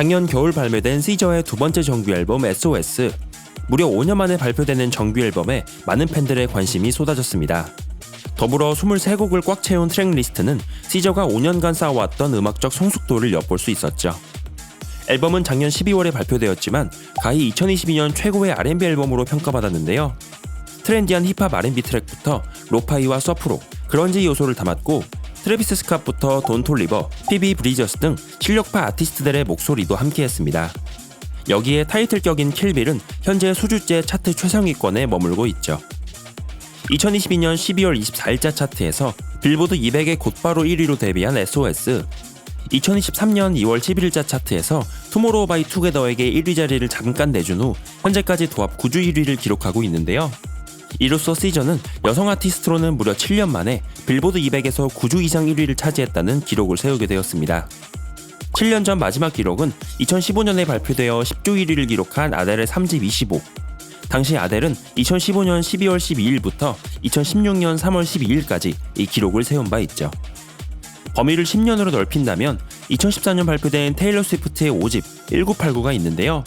작년 겨울 발매된 시저의 두 번째 정규 앨범 SOS. 무려 5년 만에 발표되는 정규 앨범에 많은 팬들의 관심이 쏟아졌습니다. 더불어 23곡을 꽉 채운 트랙 리스트는 시저가 5년간 쌓아왔던 음악적 성숙도를 엿볼 수 있었죠. 앨범은 작년 12월에 발표되었지만 가히 2022년 최고의 R&B 앨범으로 평가받았는데요. 트렌디한 힙합 R&B 트랙부터 로파이와 서프로, 그런지 요소를 담았고 트래비스 스캇부터 돈 톨리버, 피비 브리저스 등 실력파 아티스트들의 목소리도 함께했습니다. 여기에 타이틀격인 킬빌은 현재 수주째 차트 최상위권에 머물고 있죠. 2022년 12월 24일자 차트에서 빌보드 200에 곧바로 1위로 데뷔한 SOS. 2023년 2월 11일자 차트에서 투모로우 바이 투게더에게 1위 자리를 잠깐 내준 후 현재까지 도합 9주 1위를 기록하고 있는데요. 이로써 시저는 여성 아티스트로는 무려 7년 만에 빌보드 200에서 9주 이상 1위를 차지했다는 기록을 세우게 되었습니다. 7년 전 마지막 기록은 2015년에 발표되어 10주 1위를 기록한 아델의 3집 25. 당시 아델은 2015년 12월 12일부터 2016년 3월 12일까지 이 기록을 세운 바 있죠. 범위를 10년으로 넓힌다면 2014년 발표된 테일러 스위프트의 5집 1989가 있는데요.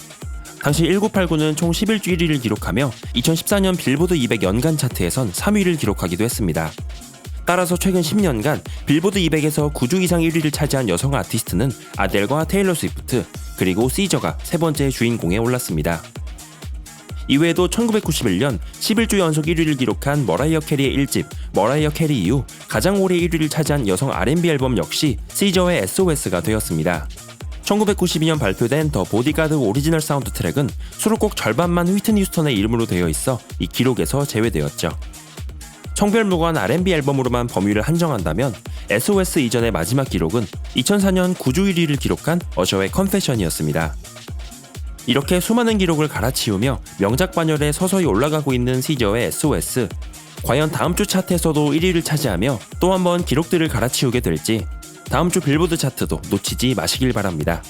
당시 1989는 총 11주 1위를 기록하며 2014년 빌보드 200 연간 차트에선 3위를 기록하기도 했습니다. 따라서 최근 10년간 빌보드 200에서 9주 이상 1위를 차지한 여성 아티스트는 아델과 테일러 스위프트, 그리고 시저가 세 번째 주인공에 올랐습니다. 이외에도 1991년 11주 연속 1위를 기록한 머라이어 캐리의 1집 머라이어 캐리 이후 가장 오래 1위를 차지한 여성 R&B 앨범 역시 시저의 SOS가 되었습니다. 1992년 발표된 더 보디가드 오리지널 사운드 트랙은 수록곡 절반만 휘트니 휴스턴의 이름으로 되어 있어 이 기록에서 제외되었죠. 청별무관 R&B 앨범으로만 범위를 한정한다면 SOS 이전의 마지막 기록은 2004년 9주 1위를 기록한 어셔의 컨페션이었습니다. 이렇게 수많은 기록을 갈아치우며 명작 반열에 서서히 올라가고 있는 시저의 SOS. 과연 다음 주 차트에서도 1위를 차지하며 또 한 번 기록들을 갈아치우게 될지 다음 주 빌보드 차트도 놓치지 마시길 바랍니다.